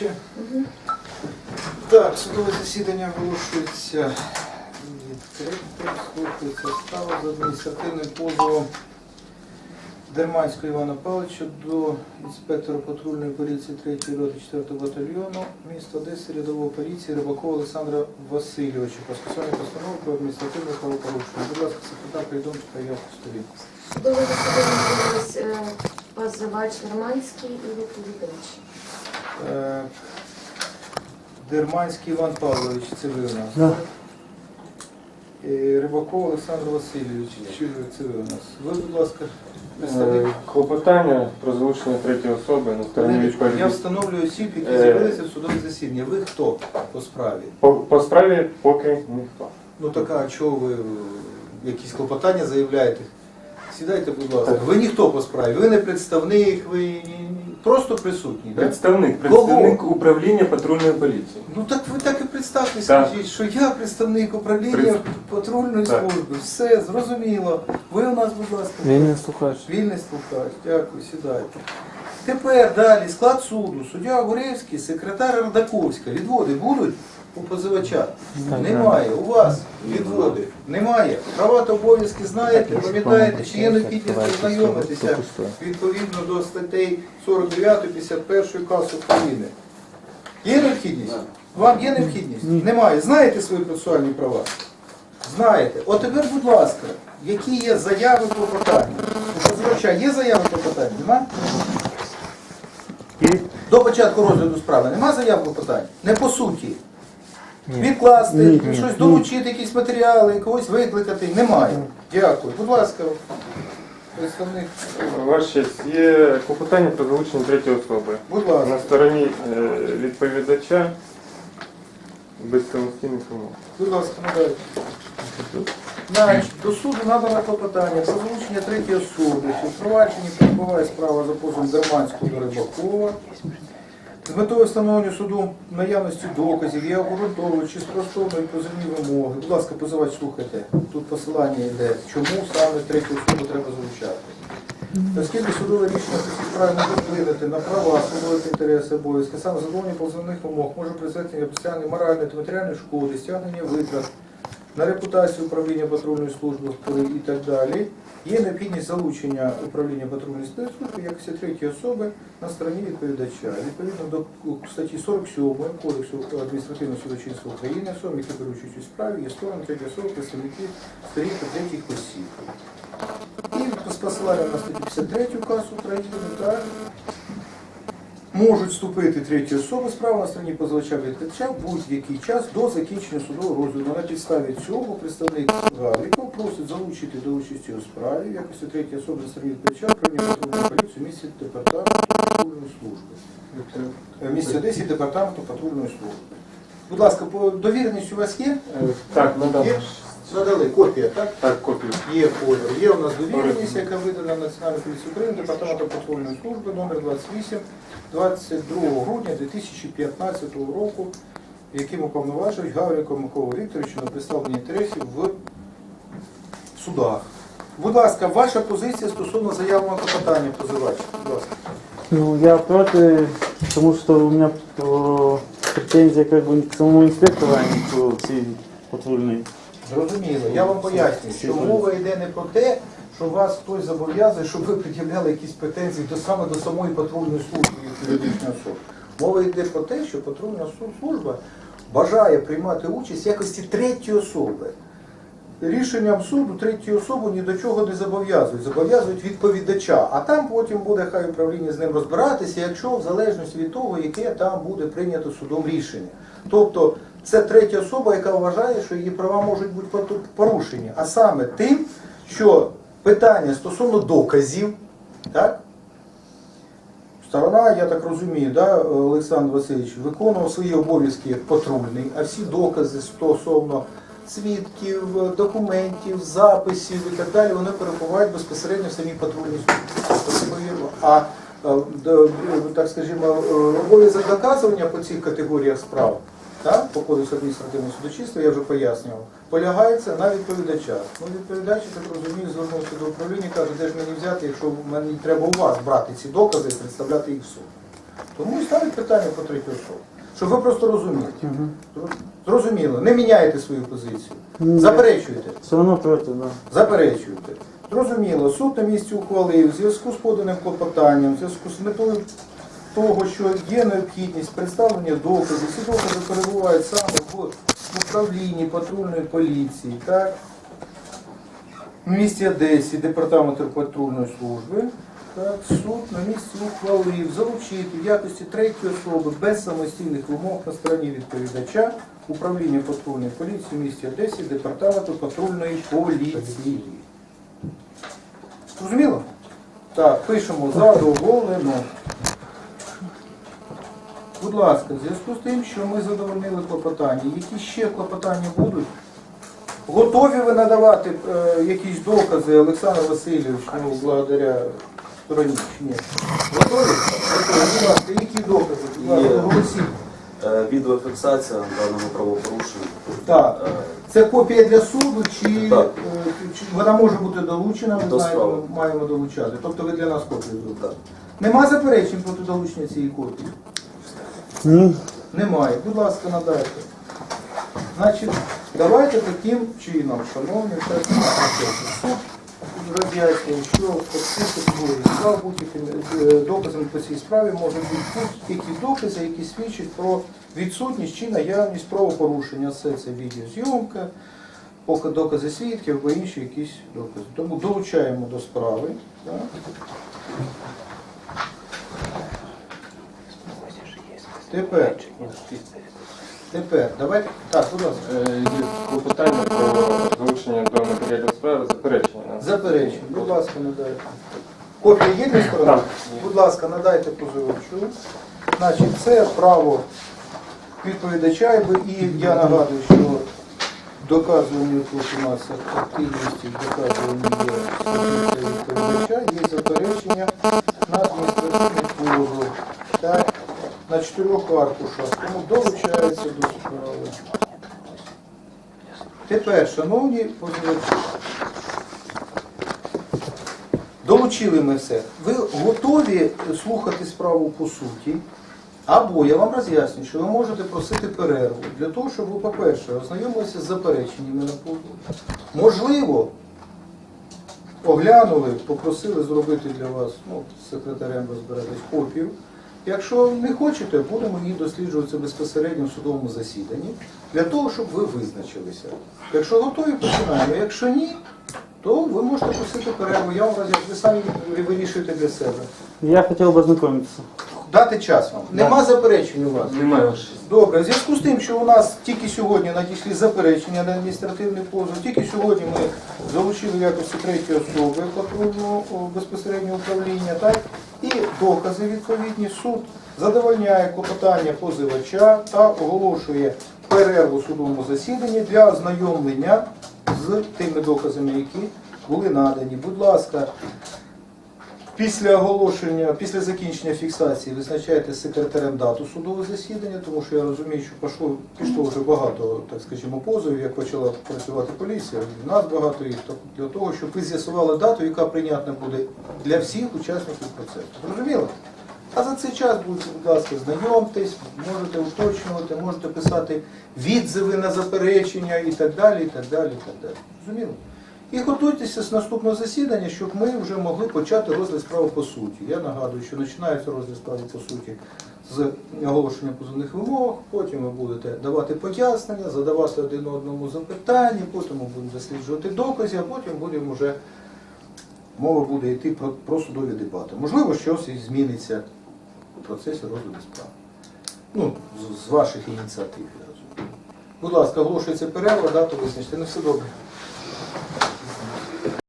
Чи? Так, судове засідання оголошується відкритим. Слухається справа з адміністративним позовом Дерманського Івана Павловича до інспектора патрульної поліції 3 роти 4 батальйону міста Одеси рядового поліції Рибакова Олександра Васильовича про скасування постанови про адміністративне правопорушення. Будь ласка, секретар, повідомте про явку сторін. Судове засідання відбулось е, позивач Германський і відповідач. Е, Дерманський Іван Павлович, це ви у нас. Да. Рибаков Олександр Васильович, це ви у нас? Ви, будь ласка, представник. Е, Клопотання про залучення третьої особи на стороні Хвилиночку, Я встановлюю осіб, які Е. з'явилися в судове засідання. Ви хто по справі? По, по справі поки ніхто. Ну така, а чого ви якісь клопотання заявляєте? Сідайте, будь ласка. Ви ніхто по справі, ви не представник, ви ні- ні- просто присутній. да? Представник, Кого? управління патрульної поліції. Ну так ви так і представте, Так. скажіть, що я представник управління Пред- патрульної Так. служби. Все, зрозуміло. Ви у нас, будь ласка. Вільний слухач. Вільний слухач, дякую, сідайте. Тепер далі склад суду, суддя Горевський, секретар Радаковська. Відводи будуть у позивача? Немає. У вас відводи? Немає. Права та обов'язки знаєте, пам'ятаєте, чи є необхідність ознайомитися відповідно до статей 49 51 КАС України? Є необхідність? Вам є необхідність? Немає. Знаєте свої процесуальні права? Знаєте. От тепер, будь ласка, які є заяви про питання? У позивача є заяви про питання? Нема? До початку розгляду справи нема заяв про питання? Не по суті. Відкласти, Ні, ні, щось ні. долучити, якісь матеріали, когось викликати. Немає. Дякую. Будь ласка, представник. Ваша честь, є клопотання про залучення третьої особи. Будь ласка. На стороні е, відповідача без самостійних умов. Будь ласка, надалі. Значить, до суду надано клопотання про залучення третьої особи, що в провадженні перебуває справа за позовом Дерманського до Рибакова. З метою встановлення суду наявності доказів є обґрунтовуючи спростовної позивні вимоги. Будь ласка, позивач, слухайте. Тут посилання йде, чому саме третю особу треба залучати. Оскільки судове рішення правильно вплинути на права, свободи інтереси обов'язки, саме задоволення позивних вимог може призвести постійної моральної та матеріальної шкоди, стягнення витрат на репутацію управління патрульної служби і так далі. Є необхідність залучення управління патрульної служби якості третьої особи на стороні відповідача. Відповідно до статті 47 Кодексу адміністративного судочинства України, особи, які беруть участь у справі, є сторони третьої особи, представники сторін та третіх осіб. І з посиланням на статтю 53 КАС України, так, можуть вступити треті особи справа на стороні позивача відповідача в будь-який час до закінчення судового розгляду. На підставі цього представник Гавріков просить залучити до участі у справі в якості третьої особи на стороні відповідача управління патрульної поліції в місті департаменту патрульної служби. Е, місті Одесі департаменту патрульної служби. Будь ласка, по довіреність у вас є? Е, Так, надам. Є? Надали копія, так? Так, копію. Є кольор. Є у нас довіреність, яка видана Національною поліцією України, департаменту патрульної служби номер 28 22 грудня 2015 року, яким уповноважують Гаврика Миколу Вікторовича на представлення інтересів в судах. Будь ласка, ваша позиція стосовно заявленого клопотання позивач. Будь ласка. Ну, я против, потому что у меня э, претензия как бы к самому инспектору, а не к всей патрульной. Зрозуміло. Я вам пояснюю, що мова йде не про те, що вас хтось зобов'язує, щоб ви пред'являли якісь претензії до саме до самої патрульної служби юридичної особи. Мова йде про те, що патрульна служба бажає приймати участь в якості третьої особи. Рішенням суду третю особу ні до чого не зобов'язують, зобов'язують відповідача, а там потім буде хай управління з ним розбиратися, якщо в залежності від того, яке там буде прийнято судом рішення. Тобто це третя особа, яка вважає, що її права можуть бути порушені, а саме тим, що питання стосовно доказів, так? Сторона, я так розумію, да, Олександр Васильович, виконував свої обов'язки як патрульний, а всі докази стосовно свідків, документів, записів і так далі, вони перебувають безпосередньо в самій патрульній службі. Відповідно. А е, так скажімо, е, обов'язок доказування по цих категоріях справ, так, по кодексу адміністративного судочинства, я вже пояснював, полягається на відповідача. Ну, відповідач, я так розумію, звернувся до управління, каже, де ж мені взяти, якщо мені треба у вас брати ці докази і представляти їх в суд. Тому і ставить питання по третій особі. Щоб ви просто розуміли. Зрозуміло, не міняєте свою позицію. Заперечуєте. Все одно проти, да. Заперечуєте. Зрозуміло, суд на місці ухвалив в зв'язку з поданим клопотанням, в зв'язку з метою того, що є необхідність представлення доказів, ці докази перебувають саме в управлінні патрульної поліції, так? В місті Одесі, департаменту патрульної служби. Так, суд на місці ухвалив залучити в якості третьої особи без самостійних вимог на стороні відповідача управління патрульної поліції в місті Одесі, департаменту патрульної поліції. Зрозуміло? Так, пишемо задоволено. Будь ласка, в зв'язку з тим, що ми задовольнили клопотання, які ще клопотання будуть? Готові ви надавати е, якісь докази, Олександр Васильович, ну, благодаря стороні ні? Готові? Готові. Будь ласка, які докази? Будь ласка, Є. оголосіть. Е, Відеофіксація даного правопорушення. Так. Е, Це копія для суду, чи, Так. е, чи вона може бути долучена, ми До знаємо, справи. маємо долучати. Тобто ви для нас копію зробите. Так. Нема заперечень проти долучення цієї копії? Немає. Будь ласка, надайте. Значить, давайте таким чином, шановні суд роз'яснює, що справ будь-якими е, доказами по цій справі можуть бути будь-які докази, які свідчать про відсутність чи наявність правопорушення. Все це відеозйомка, поки докази свідків або інші якісь докази. Тому долучаємо до справи. Так. Тепер, тепер, давайте, так, будь ласка. Е, Є клопотання про залучення до матеріалів справи заперечення. на- Заперечення, будь ласка, надайте. Копія є для сторони? Так. Будь ласка, надайте позивачу. Значить, це право відповідача, і і я нагадую, що доказування тут у нас активності доказування є стосується відповідача, є заперечення на адміністративний позов. Так, на чотирьох аркушах, тому долучається до справи. Тепер, шановні позивачі, Долучили ми все. Ви готові слухати справу по суті? Або я вам роз'ясню, що ви можете просити перерву для того, щоб ви, по-перше, ознайомилися з запереченнями на позов. Можливо, оглянули, попросили зробити для вас, ну, секретарем розберетесь, копію. Якщо не хочете, будемо її досліджувати безпосередньо в судовому засіданні, для того, щоб ви визначилися. Якщо готові, починаємо. Якщо ні, то ви можете просити перерву. Я вам роз'ясню, ви самі вирішуєте для себе. Я хотів би ознайомитися. Дати час вам. Нема заперечень у вас. Немає. Добре, в зв'язку з тим, що у нас тільки сьогодні надійшли заперечення на адміністративний позов, тільки сьогодні ми залучили в якості третьої особи патрульного о, безпосереднього управління, так, і докази відповідні. Суд задовольняє клопотання позивача та оголошує перерву судовому засіданні для ознайомлення з тими доказами, які були надані. Будь ласка, Після оголошення, після закінчення фіксації визначаєте секретарем дату судового засідання, тому що я розумію, що пішло, пішло вже багато, так скажімо, позовів, як почала працювати поліція, і нас багато їх, так, для того, щоб ви з'ясували дату, яка прийнятна буде для всіх учасників процесу. Зрозуміло? А за цей час будь ласка, знайомтесь, можете уточнювати, можете писати відзиви на заперечення і так далі, і так далі, і так далі. Зрозуміло? І готуйтеся з наступного засідання, щоб ми вже могли почати розгляд справи по суті. Я нагадую, що починається розгляд справи по суті з оголошення позовних вимог, потім ви будете давати пояснення, задавати один одному запитання, потім ми будемо досліджувати докази, а потім будемо вже мова буде йти про, про судові дебати. Можливо, щось і зміниться у процесі розгляду справи. Ну, з, з ваших ініціатив, я розумію. Будь ласка, оголошується перерва, дату визначте. Не все добре.